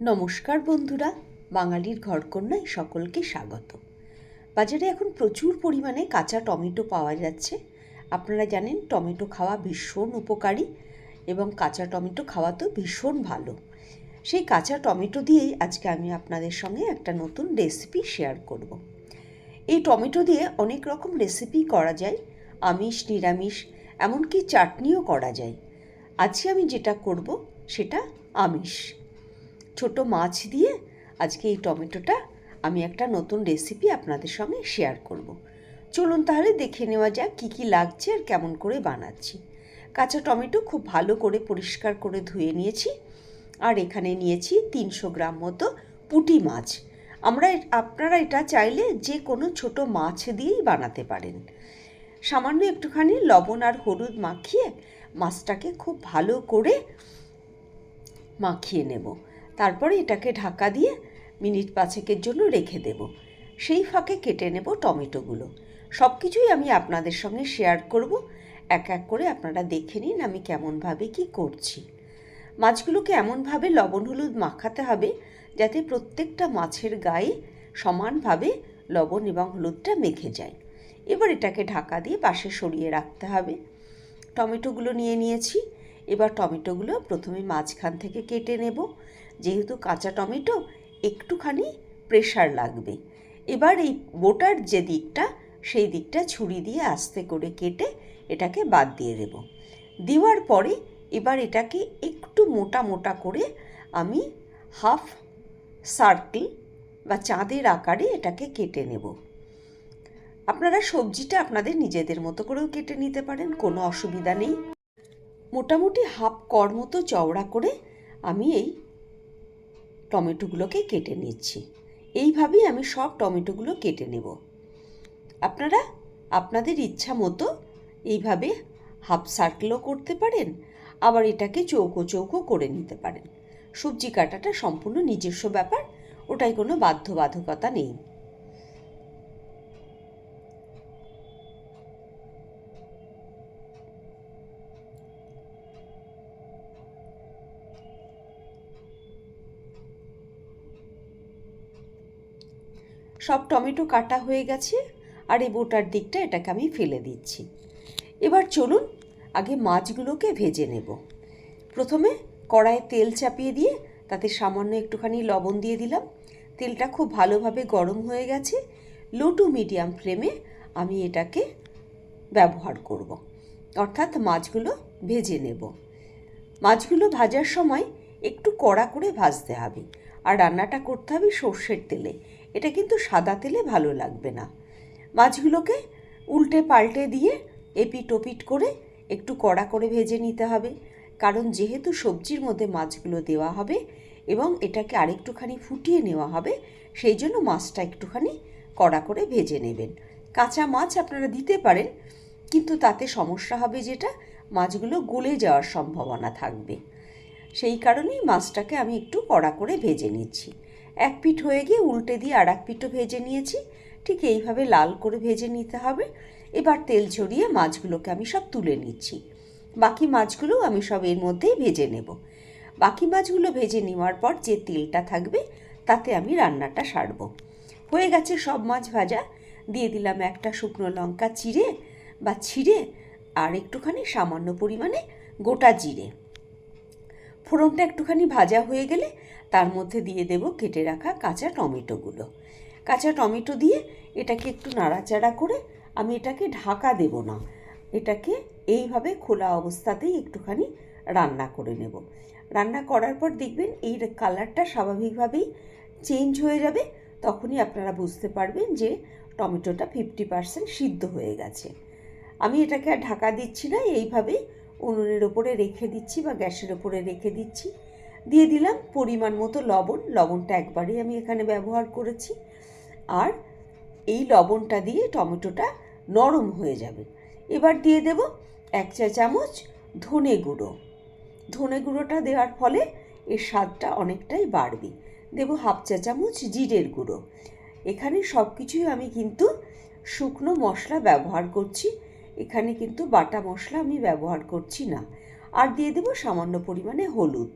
নমস্কার বন্ধুরা, বাঙালির ঘরকন্যায় সকলকে স্বাগত। বাজারে এখন প্রচুর পরিমাণে কাঁচা টমেটো পাওয়া যাচ্ছে। আপনারা জানেন, টমেটো খাওয়া ভীষণ উপকারী এবং কাঁচা টমেটো খাওয়া তো ভীষণ ভালো। সেই কাঁচা টমেটো দিয়েই আজকে আমি আপনাদের সঙ্গে একটা নতুন রেসিপি শেয়ার করব। এই টমেটো দিয়ে অনেক রকম রেসিপি করা যায়, আমিষ, নিরামিষ, এমনকি চাটনিও করা যায়। আজকে আমি যেটা করব, সেটা আমিষ। ছোট মাছ দিয়ে আজকে এই টমেটোটা আমি একটা নতুন রেসিপি আপনাদের সঙ্গে শেয়ার করব। চলুন তাহলে দেখে নেওয়া যাক কী কী লাগছে আর কেমন করে বানাচ্ছি। কাঁচা টমেটো খুব ভালো করে পরিষ্কার করে ধুয়ে নিয়েছি আর এখানে নিয়েছি তিনশো গ্রাম মতো পুঁটি মাছ। আমরা আপনারা এটা চাইলে যে কোনো ছোট মাছ দিয়েই বানাতে পারেন। সামান্য একটুখানি লবণ আর হলুদ মাখিয়ে মাছটাকে খুব ভালো করে মাখিয়ে নেব। তারপরে এটাকে ঢাকা দিয়ে মিনিট পাঁচেকের জন্য রেখে দেব। সেই ফাঁকে কেটে নেব টমেটোগুলো। সব কিছুই আমি আপনাদের সঙ্গে শেয়ার করব। এক এক করে আপনারা দেখে নিন আমি কেমনভাবে কি করছি। মাছগুলোকে এমনভাবে লবণ হলুদ মাখাতে হবে যাতে প্রত্যেকটা মাছের গায়ে সমানভাবে লবণ এবং হলুদটা মেখে যায়। এবার এটাকে ঢাকা দিয়ে পাশে সরিয়ে রাখতে হবে। টমেটোগুলো নিয়ে নিয়েছি। এবার টমেটোগুলো প্রথমে মাঝখান থেকে কেটে নেব। যেহেতু কাঁচা টমেটো, একটুখানি প্রেশার লাগবে। এবার এই বোটার যে দিকটা, সেই দিকটা ছুরি দিয়ে আস্তে করে কেটে এটাকে বাদ দিয়ে দেব। দেওয়ার পরে এবার এটাকে একটু মোটা মোটা করে আমি হাফ সার্কেল বা চাঁদের আকারে এটাকে কেটে নেব। আপনারা সবজিটা আপনাদের নিজেদের মতো করেও কেটে নিতে পারেন, কোনো অসুবিধা নেই। মোটামুটি হাফ কর মতো চওড়া করে আমি এই টমেটোগুলোকে কেটে নিচ্ছি। এইভাবেই আমি সব টমেটোগুলো কেটে নেব। আপনারা আপনাদের ইচ্ছা মতো এইভাবে হাফ সার্কেলও করতে পারেন, আবার এটাকে চৌকো চৌকো করে নিতে পারেন। সবজি কাটাটা সম্পূর্ণ নিজস্ব ব্যাপার, ওটাই কোনো বাধ্যবাধকতা নেই। সব টমেটো কাটা হয়ে গেছে আর এই বোটার দিকটা এটাকে আমি ফেলে দিচ্ছি। এবার চলুন আগে মাছগুলোকে ভেজে নেব। প্রথমে কড়াইয়ে তেল চাপিয়ে দিয়ে তাতে সামান্য একটুখানি লবণ দিয়ে দিলাম। তেলটা খুব ভালোভাবে গরম হয়ে গেছে। লো টু মিডিয়াম ফ্লেমে আমি এটাকে ব্যবহার করব। অর্থাৎ মাছগুলো ভেজে নেব। মাছগুলো ভাজার সময় একটু কড়া করে ভাজতে হবে। আর রান্নাটা করতে হবে সর্ষের তেলে। এটা কিন্তু সাদা তেলে ভালো লাগবে না। মাছগুলোকে উল্টে পাল্টে দিয়ে এপিট ওপিট করে একটু কড়া করে ভেজে নিতে হবে। কারণ যেহেতু সবজির মধ্যে মাছগুলো দেওয়া হবে এবং এটাকে আরেকটুখানি ফুটিয়ে নেওয়া হবে, সেই জন্য মাছটা একটুখানি কড়া করে ভেজে নেবেন। কাঁচা মাছ আপনারা দিতে পারেন, কিন্তু তাতে সমস্যা হবে যেটা, মাছগুলো গলে যাওয়ার সম্ভাবনা থাকবে। সেই কারণেই মাছটাকে আমি একটু কড়া করে ভেজে নিচ্ছি। এক পিঠ হয়ে গিয়ে উল্টে দিয়ে আর এক পিঠও ভেজে নিয়েছি। ঠিক এইভাবে লাল করে ভেজে নিতে হবে। এবার তেল ছড়িয়ে মাছগুলোকে আমি সব তুলে নিচ্ছি। বাকি মাছগুলো আমি সব এর মধ্যেই ভেজে নেব। বাকি মাছগুলো ভেজে নেওয়ার পর যে তেলটা থাকবে, তাতে আমি রান্নাটা সারব। হয়ে গেছে সব মাছ ভাজা। দিয়ে দিলাম একটা শুকনো লঙ্কা চিড়ে বা ছিঁড়ে আর একটুখানি সামান্য পরিমাণে গোটা জিরে। ফোড়নটা একটুখানি ভাজা হয়ে গেলে তার মধ্যে দিয়ে দেব কেটে রাখা কাঁচা টমেটোগুলো। কাঁচা টমেটো দিয়ে এটাকে একটু নাড়াচাড়া করে আমি এটাকে ঢাকা দেব না। এটাকে এইভাবে খোলা অবস্থাতেই একটুখানি রান্না করে নেব। রান্না করার পর দেখবেন এই কালারটা স্বাভাবিকভাবেই চেঞ্জ হয়ে যাবে। তখনই আপনারা বুঝতে পারবেন যে টমেটোটা ফিফটি পার্সেন্ট সিদ্ধ হয়ে গেছে। আমি এটাকে আর ঢাকা দিচ্ছি না, এইভাবেই উনুনের ওপরে রেখে দিচ্ছি বা গ্যাসের ওপরে রেখে দিচ্ছি। দিয়ে দিলাম পরিমাণ মতো লবণ। লবণটা একবারই আমি এখানে ব্যবহার করেছি। আর এই লবণটা দিয়ে টমেটোটা নরম হয়ে যাবে। এবার দিয়ে দেব এক চা চামচ ধনে গুঁড়ো। ধনে গুঁড়োটা দেওয়ার ফলে এর স্বাদটা অনেকটাই বাড়বে। দেব হাফ চা চামচ জিরের গুঁড়ো। এখানে সব কিছুই আমি কিন্তু শুকনো মশলা ব্যবহার করছি। এখানে কিন্তু বাটা মশলা আমি ব্যবহার করছি না। আর দিয়ে দেব সামান্য পরিমাণে হলুদ।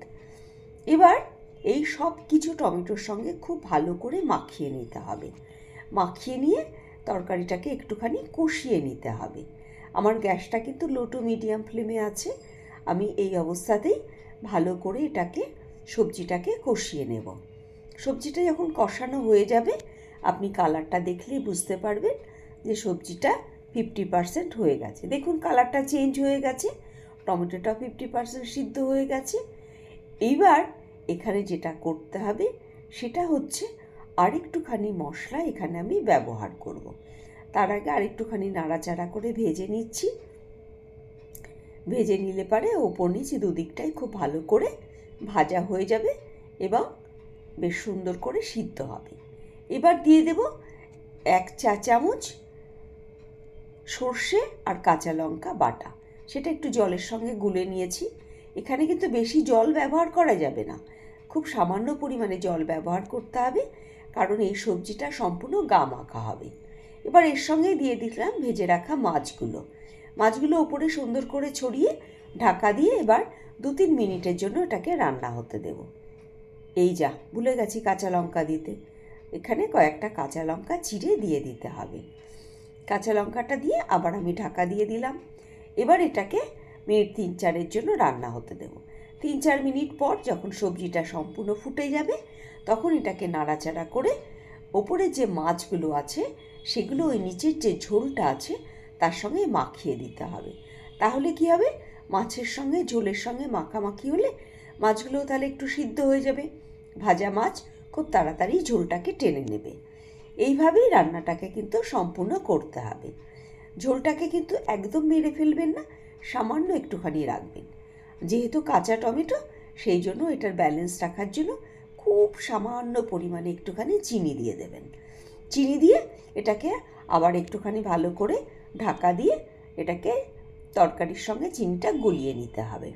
এবার এই সব কিছু টমেটোর সঙ্গে খুব ভালো করে মাখিয়ে নিতে হবে। মাখিয়ে নিয়ে তরকারিটাকে একটুখানি কষিয়ে নিতে হবে। আমার গ্যাসটা কিন্তু লো টু মিডিয়াম ফ্লেমে আছে। আমি এই অবস্থাতেই ভালো করে এটাকে, সবজিটাকে কষিয়ে নেব। সবজিটা যখন কষানো হয়ে যাবে, আপনি কালারটা দেখলেই বুঝতে পারবেন যে সবজিটা ফিফটি পারসেন্ট হয়ে গেছে। দেখুন, কালারটা চেঞ্জ হয়ে গেছে টমেটোটা ফিফটি পারসেন্ট সিদ্ধ হয়ে গেছে। এইবার এখানে যেটা করতে হবে, সেটা হচ্ছে আরেকটুখানি মশলা এখানে আমি ব্যবহার করব। তার আগে আরেকটুখানি নাড়াচাড়া করে ভেজে নিচ্ছি। ভেজে নিলে পারে ওপর নিচে দুদিকটাই খুব ভালো করে ভাজা হয়ে যাবে এবং বেশ সুন্দর করে সিদ্ধ হবে। এবার দিয়ে দেব এক চা চামচ সর্ষে আর কাঁচা লঙ্কা বাটা। সেটা একটু জলের সঙ্গে গুলে নিয়েছি। এখানে কিন্তু বেশি জল ব্যবহার করা যাবে না। খুব সামান্য পরিমাণে জল ব্যবহার করতে হবে, কারণ এই সবজিটা সম্পূর্ণ গা মাখা হবে। এবার এর সঙ্গে দিয়ে দিলাম ভেজে রাখা মাছগুলো। মাছগুলো ওপরে সুন্দর করে ছড়িয়ে ঢাকা দিয়ে এবার দু তিন মিনিটের জন্য এটাকে রান্না হতে দেব। এই যা, ভুলে গেছি কাঁচা লঙ্কা দিতে। এখানে কয়েকটা কাঁচা লঙ্কা চিড়ে দিয়ে দিতে হবে। কাঁচা লঙ্কাটা দিয়ে আবার আমি ঢাকা দিয়ে দিলাম। এবার এটাকে মিনিট তিন চারের জন্য রান্না হতে দেব। তিন চার মিনিট পর যখন সবজিটা সম্পূর্ণ ফুটে যাবে, তখন এটাকে নাড়াচাড়া করে ওপরে যে মাছগুলো আছে, সেগুলো ওই নিচের যে ঝোলটা আছে, তার সঙ্গে মাখিয়ে দিতে হবে। তাহলে কি হবে? মাছের সঙ্গে, ঝোলের সঙ্গে মাখামাখি হলে মাছগুলোও তাহলে একটু সিদ্ধ হয়ে যাবে। ভাজা মাছ খুব তাড়াতাড়ি ঝোলটাকে টেনে নেবে। এইভাবেই রান্নাটাকে কিন্তু সম্পূর্ণ করতে হবে। ঝোলটাকে কিন্তু একদম মেরে ফেলবেন না। সামান্য একটুখানি রাখবেন। যেহেতু কাঁচা টমেটো, সেই জন্য এটার ব্যালেন্স রাখার জন্য খুব সামান্য পরিমাণে একটুখানি চিনি দিয়ে দেবেন। চিনি দিয়ে এটাকে আবার একটুখানি ভালো করে ঢাকা দিয়ে এটাকে তরকারির সঙ্গে চিনিটা গলিয়ে নিতে হবে।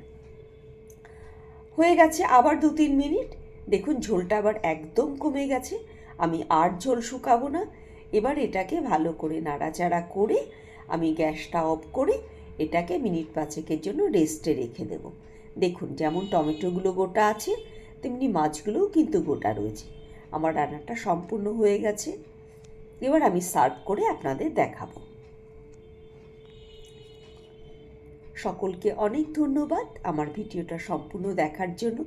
হয়ে গেছে আবার দু তিন মিনিট। দেখুন, ঝোলটা আবার একদম কমে গেছে। আমি আর ঝোল শুকাবো না। এবার এটাকে ভালো করে নাড়াচাড়া করে আমি গ্যাসটা অফ করে এটাকে মিনিট পাঁচেকের জন্য রেস্টে রেখে দেব। দেখুন, যেমন টমেটোগুলো গোটা আছে, তেমনি মাছগুলোও কিন্তু গোটা রয়েছে। আমার রান্নাটা সম্পূর্ণ হয়ে গেছে। এবার আমি সার্ভ করে আপনাদের দেখাবো। সকলকে অনেক ধন্যবাদ আমার ভিডিওটা সম্পূর্ণ দেখার জন্য।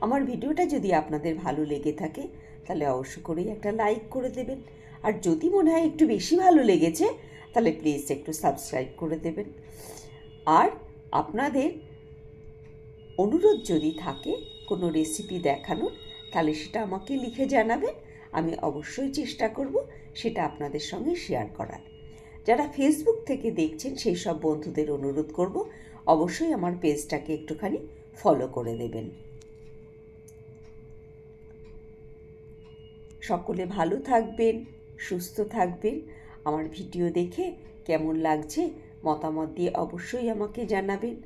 আমার ভিডিওটা যদি আপনাদের ভালো লেগে থাকে, তাহলে অবশ্য করেই একটা লাইক করে দেবেন। আর যদি মনে হয় একটু বেশি ভালো লেগেছে তাহলে প্লিজ একটু সাবস্ক্রাইব করে দেবেন। আর আপনাদের অনুরোধ যদি থাকে কোনো রেসিপি দেখানোর, তাহলে সেটা আমাকে লিখে জানাবেন। আমি অবশ্যই চেষ্টা করব সেটা আপনাদের সঙ্গে শেয়ার করার। যারা ফেসবুক থেকে দেখছেন, সেই সব বন্ধুদের অনুরোধ করব, অবশ্যই আমার পেজটাকে একটুখানি ফলো করে দেবেন। সকলে ভালো থাকবেন, সুস্থ থাকবেন। আমার ভিডিও দেখে কেমন লাগছে মতামত দিয়ে অবশ্যই আমাকে জানাবেন।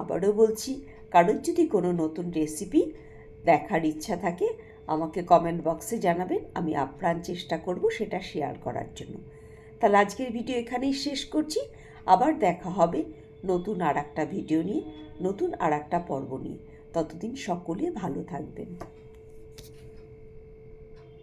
আবারও বলছি, কারোর যদি কোনো নতুন রেসিপি দেখার ইচ্ছা থাকে, আমাকে কমেন্ট বক্সে জানাবেন, আমি আপ্রাণ চেষ্টা করব সেটা শেয়ার করার জন্য। তাহলে আজকের ভিডিও এখানেই শেষ করছি। আবার দেখা হবে নতুন আর একটা ভিডিও নিয়ে, নতুন আর একটা পর্ব নিয়ে। ততদিন সকলে ভালো থাকবেন।